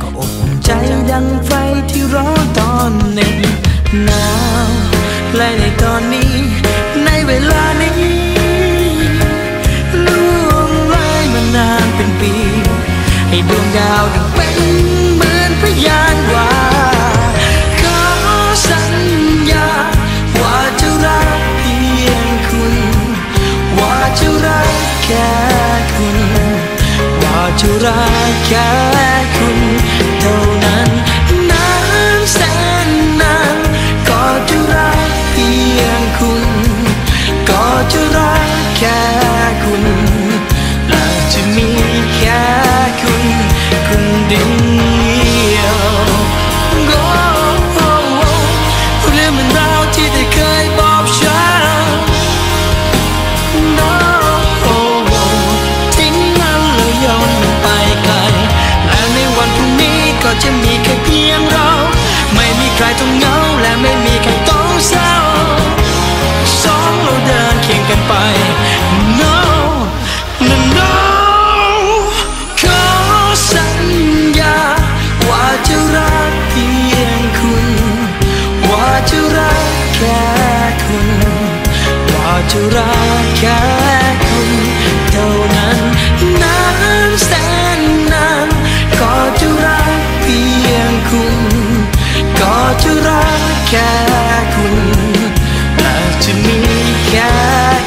ก็อบอุ่นใจดังไฟที่ร้อนตอนหนึ่งหนาวและในตอนนี้ ในเวลานี้ล่วงเลยมานานเป็นปี ให้ดวงดาวดังเป็น จะรักแค่คุณเท่านั้นนานแสนนานก็จะรักเพียงคุณ ก็จะรักแค่คุณและจะมีแค่คุณคนเดียว ไป No No No ขอสัญญา ว่าจะรักเพียงคุณ ว่าจะรักแค่คุณ ว่าจะรักแค่คุณเท่านั้นนานแสนนานก็จะรัก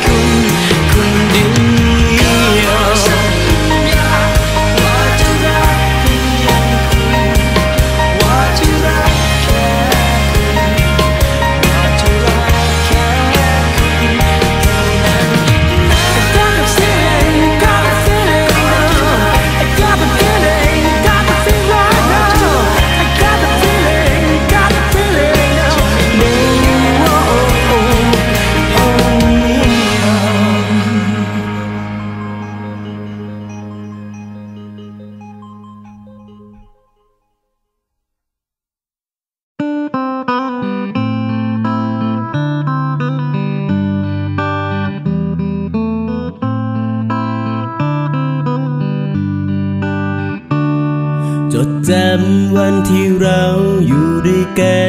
คุณ จดจำวันที่เราอยู่ด้วยกัน